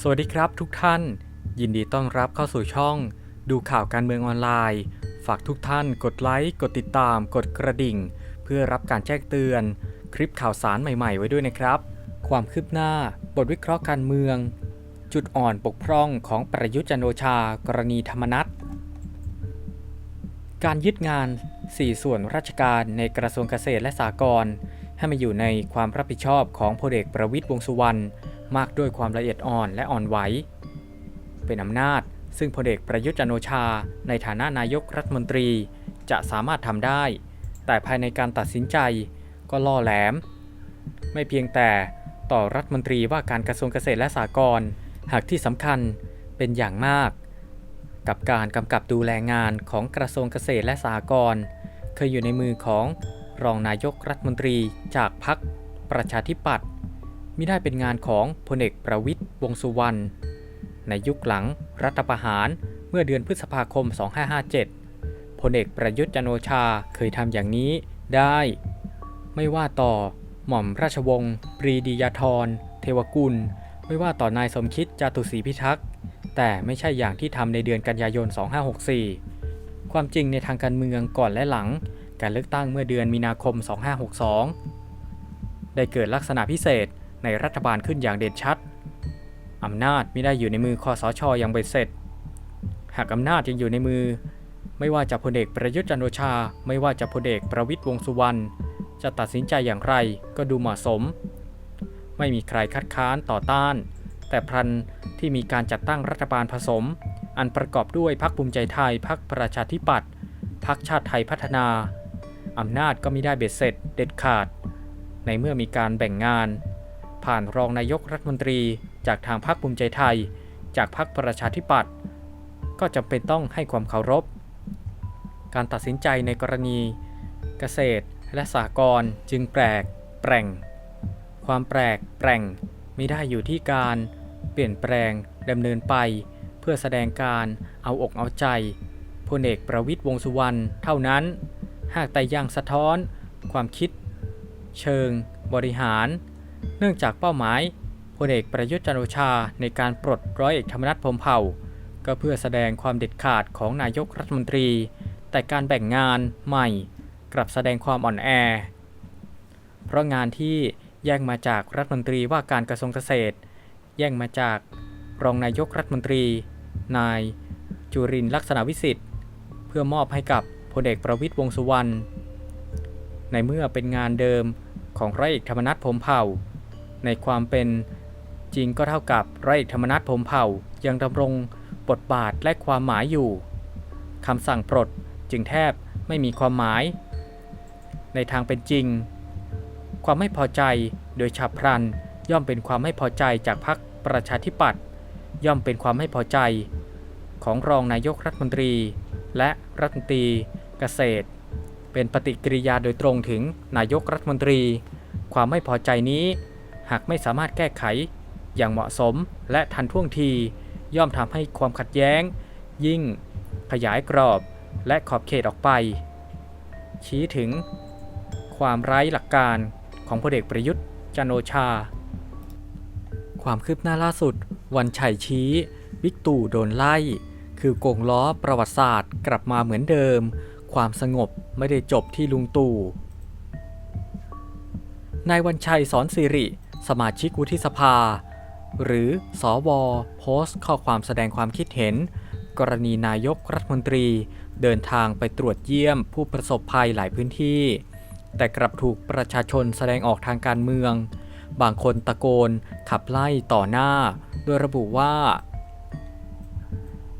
สวัสดีครับทุกท่าน ยินดีต้อนรับเข้าสู่ช่อง ดูข่าวการเมืองออนไลน์ ฝากทุกท่านกดไลค์ กดติดตาม กดกระดิ่ง เพื่อรับการแจ้งเตือน คลิปข่าวสารใหม่ๆ ไว้ด้วยนะครับ ความคืบหน้า บทวิเคราะห์การเมือง จุดอ่อนปกพร่องของประยุทธ์จันโอชา กรณีธรรมนัตการยึดงาน 4 ส่วนราชการในกระทรวงเกษตรและสหกรณ์ให้มาอยู่ในความรับผิดชอบของพลเอกประวิตรวงสุวรรณ มากด้วยความละเอียดอ่อนและอ่อนไหว เป็นอำนาจซึ่งพลเอกประยุทธ์จันโอชา ในฐานะนายกรัฐมนตรีจะสามารถทำได้ แต่ภายในการตัดสินใจก็ล่อแหลม ไม่เพียงแต่ต่อรัฐมนตรีว่าการกระทรวงเกษตรและสหกรณ์หากที่สำคัญเป็นอย่างมาก กับการกำกับดูแลงานของกระทรวงเกษตรและสหกรณ์เคยอยู่ในมือของรองนายกรัฐมนตรีจากพรรคประชาธิปัตย์ มิได้เป็นงานของพลเอกประวิตยวงสุวรรณ ในยุคหลังรัฐประหารเมื่อเดือนพฤษภาคม 2557 พลเอกประยุทธ์จันโอชาเคยทำอย่างนี้ได้ ไม่ว่าต่อหม่อมราชวงศ์ปรีดียาธร เทวกุล ไม่ว่าต่อนายสมคิดจาตุศรีพิทักษ์แต่ไม่ใช่อย่างที่ทำในเดือนกันยายน 2564 ความจริงในทางการเมืองก่อนและหลัง การเลือกตั้งเมื่อเดือนมีนาคม 2562 ได้เกิดลักษณะพิเศษ ในรัฐบาลขึ้นอย่างเด่นชัด อำนาจไม่ได้อยู่ในมือคอสชอย่างเบ็ดเสร็จ หากอำนาจยังอยู่ในมือ ไม่ว่าจะพลเอกประยุทธ์จันโอชา ไม่ว่าจะพลเอกประวิตยวงสุวรรณจะตัดสินใจอย่างไรก็ดูเหมาะสม ไม่มีใครคัดค้านต่อต้าน แต่พลันที่มีการจัดตั้งรัฐบาลผสม อันประกอบด้วยพรรคภูมิใจไทยพรรคประชาธิปัตย์พรรคชาติไทยพัฒนาอำนาจก็ไม่ได้เบ็ดเสร็จเด็ดขาด ในเมื่อมีการแบ่งงาน ผ่านรองนายกรัฐมนตรี จากทางพรรคภูมิใจไทย จากพรรคประชาธิปัตย์ก็จำเป็นต้องให้ความเคารพ การตัดสินใจในกรณี เกษตรและสหกรณ์จึงแปลก แปร่งความแปลก แปร่งไม่ได้อยู่ที่การเปลี่ยนแปลงดำเนินไป เพื่อแสดงการเอาอกเอาใจพลเอกประวิตยวงสุวรรณเท่านั้น หากแต่ยังสะท้อน ความคิด เชิง บริหาร เนื่องจากเป้าหมายพลเอกประยุทธ์จันโอชาในการปลดร้อยเอกธรรมนัฐพมเผ่า ก็เพื่อแสดงความเด็ดขาดของนายกรัฐมนตรี แต่การแบ่งงานใหม่กลับแสดงความอ่อนแอ เพราะงานที่แย่งมาจากรัฐมนตรีว่าการกระทรวงเกษตร แย่งมาจากรองนายกรัฐมนตรี นาย จุรินทร์ลักษณะวิสิทธิ์เพื่อมอบให้กับพลเอกประวิตยวงษ์สุวรรณในเมื่อเป็นงานเดิมของร้อยเอกธรรมนัฐพมเผ่า ในความเป็นจริงก็เท่ากับร้อยเอกธรรมนัฐพมเผ่ายังดำรงบทบาทและความหมายอยู่คำสั่งปลดจึงแทบไม่มีความหมาย ในทางเป็นจริง ความไม่พอใจโดยฉับพลันย่อมเป็นความไม่พอใจจากพรรคประชาธิปัตย์ย่อมเป็นความไม่พอใจ ของรองนายกรัฐมนตรี และรัฐมนตรีเกษตร เป็นปฏิกิริยาโดยตรงถึงนายกรัฐมนตรี ความไม่พอใจนี้ หากไม่สามารถแก้ไข อย่างเหมาะสมและทันท่วงที ย่อมทำให้ความขัดแย้ง ยิ่ง ขยายกรอบและขอบเขตออกไป ชี้ถึง ความไร้หลักการของพลเอกประยุทธ์จันโอชา ความคืบหน้าล่าสุด วันชัยชี้ วิกตู่โดนไล่ คือโกงล้อประวัติศาสตร์กลับมาเหมือนเดิม ความสงบไม่ได้จบที่ลุงตู่นายวันชัยสอนสิริ สมาชิกวุฒิสภา หรือสอวโพสต์ข้อความแสดงความคิดเห็น กรณีนายกรัฐมนตรี เดินทางไปตรวจเยี่ยมผู้ประสบภัยหลายพื้นที่ แต่กลับถูกประชาชนแสดงออกทางการเมือง บางคนตะโกนขับไล่ต่อหน้า โดยระบุว่า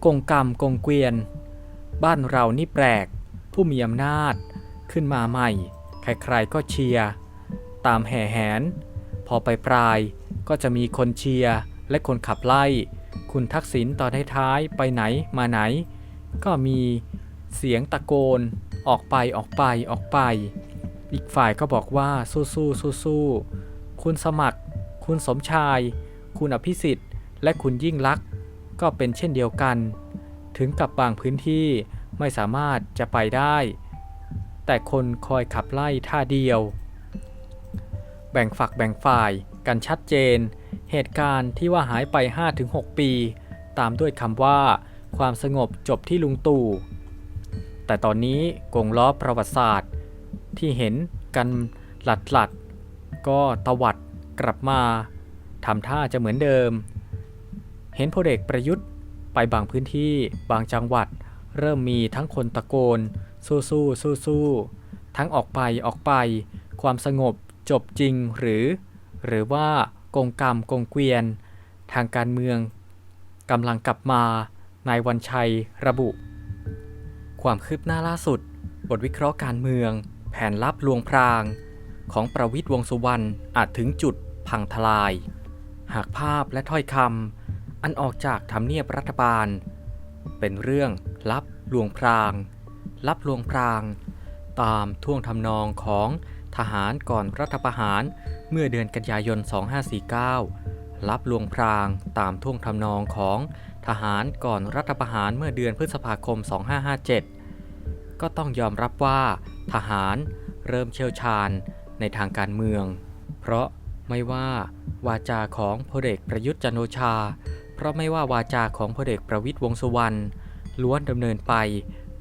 กงกรรมกงเกวียน บ้านเรานี่แปลก ผู้มีอำนาจ ขึ้นมาใหม่ ใครๆก็เชียร์ ตามแห่แหน พอไปปลายก็จะมีคนเชียร์และคนขับไล่ คุณทักษิณตอนท้ายๆไปไหนมาไหน ก็มีเสียงตะโกน ออกไปออกไปออกไป อีกฝ่ายก็บอกว่าสู้สู้สู้สู้คุณสมัคร คุณสมชาย คุณอภิสิทธิ์ และคุณยิ่งลักษณ์ก็เป็นเช่นเดียวกัน ถึงกับบางพื้นที่ไม่สามารถจะไปได้ แต่คนคอยขับไล่ท่าเดียว แบ่งฝักแบ่งฝ่ายกันชัดเจน เหตุการณ์ที่ว่าหายไป 5-6 ปี ตามด้วยคำว่า ความสงบจบที่ลุงตู่ แต่ตอนนี้กงล้อประวัติศาสตร์ ที่เห็นกันหลัดหลัดก็ตวัดกลับมาทำท่าจะเหมือนเดิม เห็นพลเอกประยุทธ์ไปบางพื้นที่บางจังหวัด เริ่มมีทั้งคนตะโกน สู้สู้สู้สู้ทั้งออกไปออกไป ความสงบ จบจริงหรือ หรือว่ากงกรรมกงเกวียน ทางการเมืองกำลังกลับมานายวันชัยระบุ ความคืบหน้าล่าสุด บทวิเคราะห์การเมือง แผนลับลวงพราง ของประวิทย์วงสุวรรณอาจถึงจุดพังทลาย หากภาพและถ้อยคำอันออกจากทำเนียบรัฐบาล เป็นเรื่องลับลวงพราง ลับลวงพราง ตามท่วงทำนองของ ทหารก่อนรัฐประหารเมื่อเดือนกันยายน 2549ลับลวงพรางตามท่วงทำนองของทหารก่อนรัฐประหารเมื่อเดือนพฤษภาคม 2557 ก็ต้องยอมรับว่า ทหารเริ่มเชี่ยวชาญในทางการเมือง เพราะไม่ว่าวาจาของพลเอกประยุทธ์จันโอชา เพราะไม่ว่าวาจาของพลเอกประวิตยวงษ์สุวรรณล้วนดำเนินไป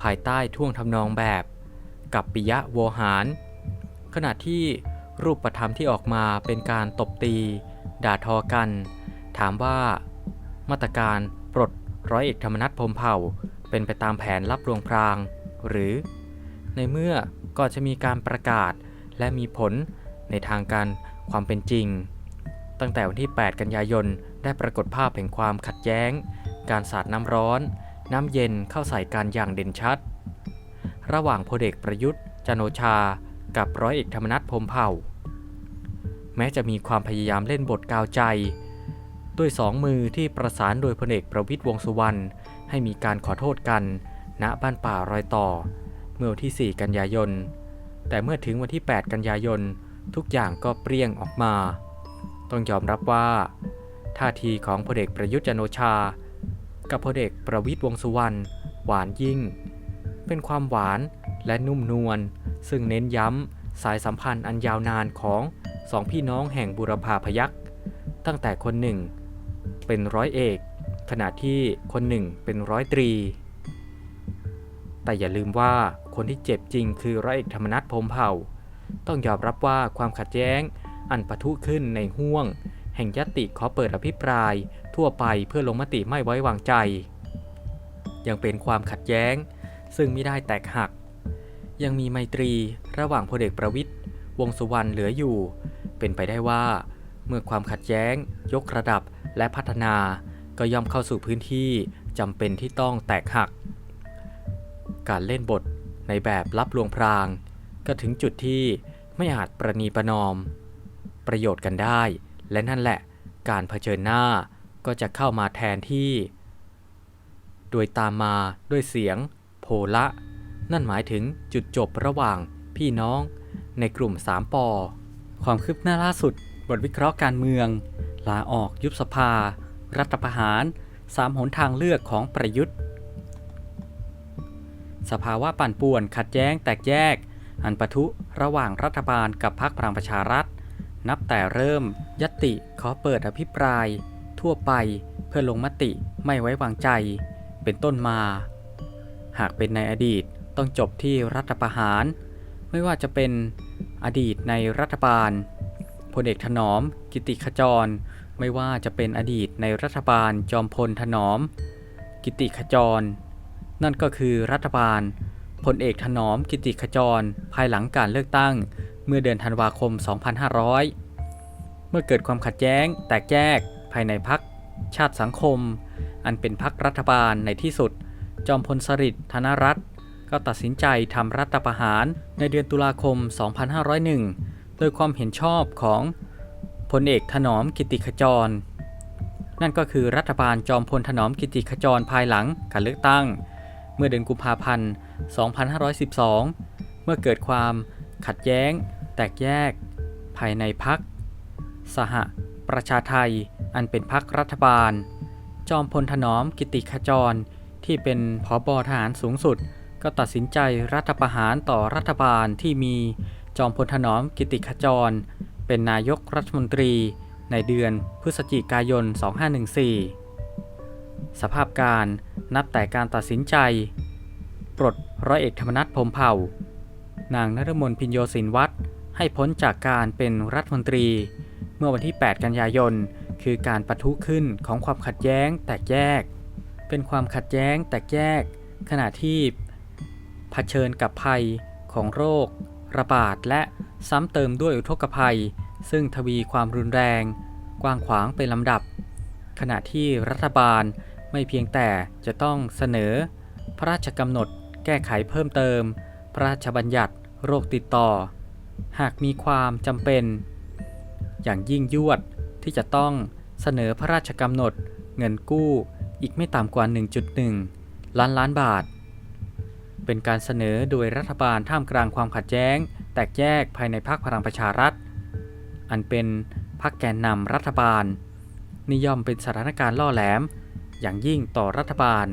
ภายใต้ท่วงทำนองแบบ กับปิยะโวหาร ขณะที่รูปธรรมที่ออกมาเป็นการตบตี ด่าทอกัน ถามว่า มาตรการปลดร้อยเอกธรรมนัฐพรมเผ่า เป็นไปตามแผนรับรวงพราง หรือ ในเมื่อก่อนจะมีการประกาศและมีผลในทางการความเป็นจริง ตั้งแต่วันที่ 8 กันยายนได้ปรากฏภาพแห่งความขัดแย้ง การสาดน้ำร้อน น้ำเย็นเข้าใส่กันอย่างเด่นชัด ระหว่างพลเอกประยุทธ์จันโอชา กับร้อยเอกธรรมนัฐพรมเผ่า แม้จะมีความพยายามเล่นบทกาวใจ ด้วยสองมือที่ประสานโดยพลเอกประวิตยวงสุวรรณให้มีการขอโทษกันณบ้านป่ารอยต่อ เมื่อวันที่ 4 กันยายน แต่เมื่อถึงวันที่ 8 กันยายน ทุกอย่างก็เปรี้ยงออกมา ต้องยอมรับว่า ท่าทีของพลเอกประยุทธ์จันโอชา กับพลเอกประวิตยวงสุวรรณหวานยิ่ง เป็นความหวานและนุ่มนวล ซึ่งเน้นย้ำสายสัมพันธ์อันยาวนานของสองพี่น้องแห่งบุรพาพยัคฆ์ตั้งแต่คนหนึ่ง เป็นร้อยเอก ขณะที่คนหนึ่งเป็นร้อยตรี แต่อย่าลืมว่าคนที่เจ็บจริงคือร้อยเอกธรรมนัฐพรมเผ่า ต้องยอมรับว่าความขัดแย้งอันปะทุขึ้นในห้วง แห่งยติขอเปิดอภิปราย ทั่วไปเพื่อลงมติไม่ไว้วางใจ ยังเป็นความขัดแย้ง ซึ่งไม่ได้แตกหัก ยังมีไมตรีระหว่างพลเอกประวิตยวงสุวรรณเหลืออยู่ เป็นไปได้ว่า เมื่อความขัดแย้ง ยกระดับและพัฒนาก็ย่อมเข้าสู่พื้นที่จำเป็นที่ต้องแตกหัก การเล่นบทในแบบรับลวงพราง ก็ถึงจุดที่ไม่อาจประนีประนอม ประโยชน์กันได้ และนั่นแหละการเผชิญหน้าก็จะเข้ามาแทนที่ โดยตามมาด้วยเสียง โพละ นั่นหมายถึงจุดจบระหว่างพี่น้อง ในกลุ่ม 3ปอความคืบหน้าล่าสุด บทวิเคราะห์การเมือง ลาออกยุบสภา รัฐประหาร สามหนทางเลือกของประยุทธ์ สภาวะปั่นป่วนขัดแย้งแตกแยก อันปะทุระหว่างรัฐบาลกับพรรคพลังประชารัฐ นับแต่เริ่มยติขอเปิดอภิปราย ทั่วไปเพื่อลงมติไม่ไว้วางใจ เป็นต้นมา หากเป็นในอดีต ต้องจบที่รัฐประหาร ไม่ว่าจะเป็นอดีตในรัฐบาลพลเอกถนอม กิติขจร ไม่ว่าจะเป็นอดีตในรัฐบาลจอมพลถนอม กิติขจร นั่นก็คือรัฐบาลพลเอกถนอม กิติขจร ภายหลังการเลือกตั้ง เมื่อเดือนธันวาคม 2500 เมื่อเกิดความขัดแย้ง แตกแยก ภายในพักชาติสังคม อันเป็นพักรัฐบาลในที่สุด จอมพลสฤษดิ์ธนรัตน์ ก็ตัดสินใจทำรัฐประหารในเดือนตุลาคม 2501 โดยความเห็นชอบของพลเอกถนอมกิติขจร นั่นก็คือรัฐบาลจอมพลถนอมกิติขจรภายหลังการเลือกตั้ง เมื่อเดือนกุมภาพันธ์ 2512 เมื่อเกิดความขัดแย้ง แตกแยก ภายในพัก สหประชาไทยอันเป็นพักรัฐบาล จอมพลถนอมกิติขจรที่เป็นผอบอทหารสูงสุด ก็ตัดสินใจรัฐประหารต่อรัฐบาลที่มีจอมพลถนอมกิติขจร เป็นนายกรัฐมนตรีในเดือนพฤศจิกายน 2514 สภาพการนับแต่การตัดสินใจ ปลดร้อยเอกธรรมนัฐพรมเผ่า นางนฤมลพินโยสินวัตรให้พ้นจากการเป็นรัฐมนตรี เมื่อวันที่ 8 กันยายน คือการปะทุขึ้นของความขัดแย้งแตกแยก เป็นความขัดแย้งแตกแยก ขณะที่ เผชิญกับภัยของโรค ระบาดและซ้ำเติมด้วยอุทกภัย ซึ่งทวีความรุนแรง กว้างขวางเป็นลำดับ ขณะที่รัฐบาลไม่เพียงแต่จะต้องเสนอ พระราชกำหนดแก้ไขเพิ่มเติม พระราชบัญญัติโรคติดต่อ หากมีความจำเป็น อย่างยิ่งยวดที่จะต้องเสนอพระราชกำหนดเงินกู้อีกไม่ต่ำกว่า 1.1 ล้านล้านบาท เป็นการเสนอโดยรัฐบาลท่ามกลางความขัดแย้ง แตกแยกภายในพรรคพลังประชารัฐ อันเป็นพรรคแกนนำรัฐบาล นิยอมเป็นสถานการณ์ล่อแหลม อย่างยิ่งต่อรัฐบาล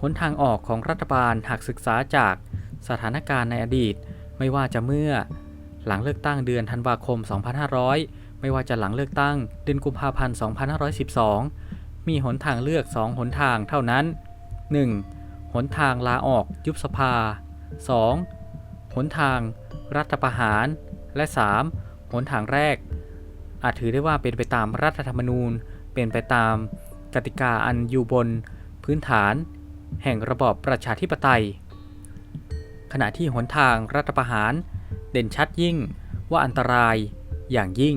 หนทางออกของรัฐบาลหากศึกษาจากสถานการณ์ในอดีต ไม่ว่าจะเมื่อ หลังเลือกตั้งเดือนธันวาคม 2500 ไม่ว่าจะหลังเลือกตั้งเดือนกุมภาพันธ์ 2512 มีหนทางเลือก 2 หนทางเท่านั้น 1. หนทางลาออกยุบสภา 2. หนทางรัฐประหาร และ 3. หนทางแรก อาจถือได้ว่าเป็นไปตามรัฐธรรมนูญ เป็นไปตามกติกาอันอยู่บนพื้นฐาน แห่งระบอบประชาธิปไตย ขณะที่หนทางรัฐประหาร เด่นชัดยิ่งว่าอันตรายอย่างยิ่ง